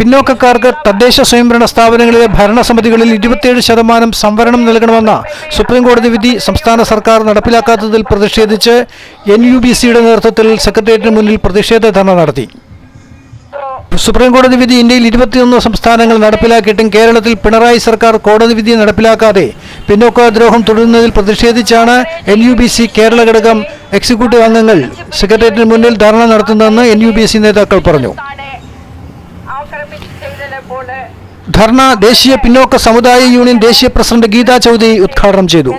പിന്നോക്കക്കാർക്ക് തദ്ദേശ സ്വയംഭരണ സ്ഥാപനങ്ങളിലെ ഭരണസമിതികളിൽ ഇരുപത്തിയേഴ് ശതമാനം സംവരണം നൽകണമെന്ന സുപ്രീംകോടതി വിധി സംസ്ഥാന സർക്കാർ നടപ്പിലാക്കാത്തതിൽ പ്രതിഷേധിച്ച് എൻ യു ബി സിയുടെ നേതൃത്വത്തിൽ സെക്രട്ടേറിയറ്റിന് മുന്നിൽ പ്രതിഷേധ ധർണ നടത്തി. സുപ്രീംകോടതി വിധി ഇന്ത്യയിൽ ഇരുപത്തിയൊന്ന് സംസ്ഥാനങ്ങൾ നടപ്പിലാക്കിയിട്ടും കേരളത്തിൽ പിണറായി സർക്കാർ കോടതി വിധി നടപ്പിലാക്കാതെ പിന്നോക്കദ്രോഹം തുടരുന്നതിൽ പ്രതിഷേധിച്ചാണ് N U B C Kerala ഘടകം എക്സിക്യൂട്ടീവ് അംഗങ്ങൾ സെക്രട്ടേറിയറ്റിന് മുന്നിൽ ധർണ നടത്തുന്നതെന്ന് എൻ യു ബി സി നേതാക്കൾ പറഞ്ഞു താനെ ആക്രമിച്ച് ചെയ്തത് പോലെ ധർണ ദേശീയ പിന്നോക്ക സമുദായ യൂണിയൻ ദേശീയ പ്രസിഡന്റ് ഗീതാ ചൗധരി ഉദ്ഘാടനം ചെയ്തു.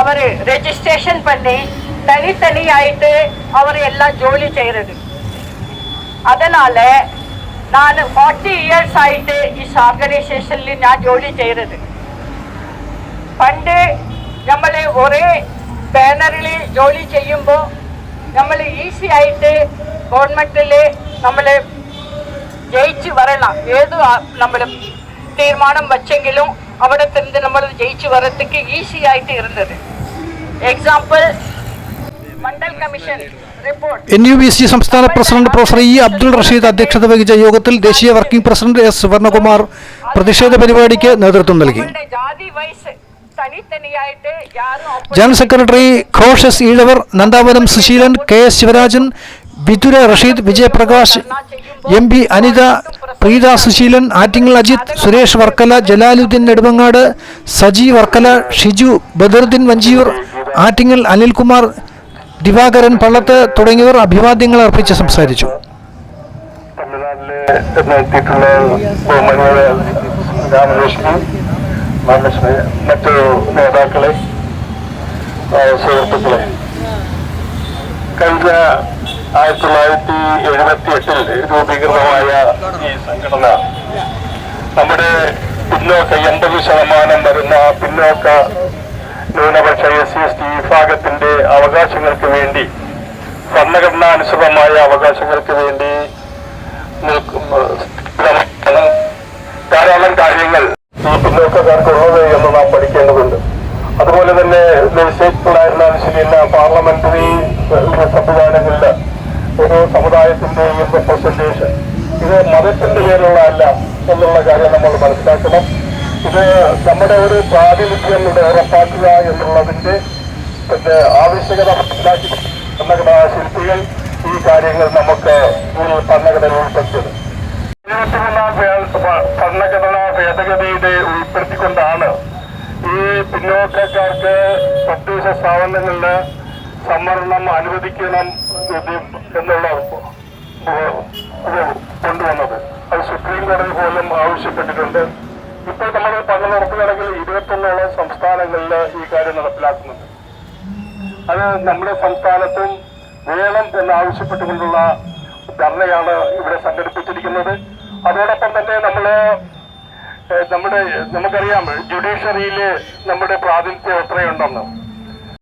അവർ രജിസ്ട്രേഷൻ പണി തനിത്തനിയായിട്ട് അവർ എല്ലാം ജോലി ചെയ്യരുത്. அதனால நான் ஃபார்ட்டி ഇയേഴ്സ് ആയിട്ട് ഈ ஆர்கனைசேஷன்ல ഞാൻ ജോലി ചെയ്തത് പണ്ട് നമ്മൾ ഒരേ ബാനറിൽ ജോലി ചെയ്യുമ്പോൾ നമ്മൾ ഈസി ആയിട്ട് ഗവൺമെന്റിൽ നമ്മൾ ജയിച്ചു വരണം ഏത് നമ്മൾ തീരുമാനം വച്ചെങ്കിലും അവിടെ തന്നെ നമ്മൾ ജയിച്ചു വരത്തേക്ക് ഈസി ആയിട്ട് ഇരുന്നത്. Example Mandal commission N U B C സംസ്ഥാന president professor E Abdul Rasheed അധ്യക്ഷത വഹിച്ച യോഗത്തിൽ ദേശീയ വർക്കിംഗ് പ്രസിഡന്റ് എസ് സുവർണകുമാർ പ്രതിഷേധ പരിപാടിക്ക് നേതൃത്വം നൽകി. General secretary Ghosh S ഈഴവർ Nandavanam Susheelan K S Sivarajan Vithura Rasheed Vijayaprakash M P Anitha Preetha Susheelan Attingal Ajith Suresh Varkala Jalaluddin Nedumangad Saji Varkala Shiju Badaruddin Vanchiyoor Attingal Anilkumar Divakaran Pallath തുടങ്ങിയവർ അഭിവാദ്യങ്ങൾ അർപ്പിച്ച് സംസാരിച്ചു. മറ്റു നേതാക്കളെ സുഹൃത്തുക്കളെ. കഴിഞ്ഞ ആയിരത്തി തൊള്ളായിരത്തി എഴുപത്തി എട്ടിൽ രൂപീകൃതമായ ഈ സംഘടന നമ്മുടെ പിന്നോക്ക എൺപത് ശതമാനം വരുന്ന പിന്നോക്ക ന്യൂനപക്ഷ എസ് സി എസ് ടി വിഭാഗത്തിന്റെ അവകാശങ്ങൾക്ക് വേണ്ടി ഭരണഘടനാനുസൃതമായ അവകാശങ്ങൾക്ക് വേണ്ടി ധാരാളം കാര്യങ്ങൾ ഈ പിന്നോക്കക്കാർക്കുള്ളത് എന്ന് നാം പഠിക്കേണ്ടതുണ്ട്. അതുപോലെ തന്നെ ലെജിസ്ലേറ്റീവായിരുന്ന പാർലമെന്ററി സംവിധാനങ്ങളിൽ ഒരു സമുദായത്തിന്റെയും റെപ്രസെന്റേഷൻ ഇത് മതത്തിന്റെ പേരുള്ള അല്ല എന്നുള്ള കാര്യം നമ്മൾ മനസ്സിലാക്കണം. ഇത് നമ്മുടെ ഒരു പ്രാതിനിധ്യം ഇവിടെ ഉറപ്പാക്കുക എന്നുള്ളതിന്റെ പിന്നെ ആവശ്യകത മനസ്സിലാക്കി ശില്പികൾ ഈ കാര്യങ്ങൾ നമുക്ക് ഈ ഭരണഘടന ഉൾപ്പെടുത്തിയത്. ഭരണഘടനാ ഭേദഗതിയുടെ ഉൾപ്പെടുത്തിക്കൊണ്ടാണ് ഈ പിന്നോക്കക്കാർക്ക് തദ്ദേശ സ്ഥാപനങ്ങളിൽ സംവരണം അനുവദിക്കണം എന്നുള്ള കൊണ്ടുവന്നത് അത് സുപ്രീം കോടതി പോലും ആവശ്യപ്പെട്ടിട്ടുണ്ട്. ഇപ്പോൾ നമ്മൾ പഠനം നടത്തുകയാണെങ്കിൽ ഇരുപത്തൊന്നോളം സംസ്ഥാനങ്ങളിൽ ഈ കാര്യം നടപ്പിലാക്കുന്നുണ്ട്. അത് നമ്മുടെ സംസ്ഥാനത്തും വേണം എന്നാവശ്യപ്പെട്ടുകൊണ്ടുള്ള ധർണയാണ് ഇവിടെ സംഘടിപ്പിച്ചിരിക്കുന്നത്. അതോടൊപ്പം തന്നെ നമ്മൾ നമ്മുടെ നമുക്കറിയാം ജുഡീഷ്യറിയിൽ നമ്മുടെ പ്രാതിനിധ്യം എത്രയുണ്ടെന്ന്.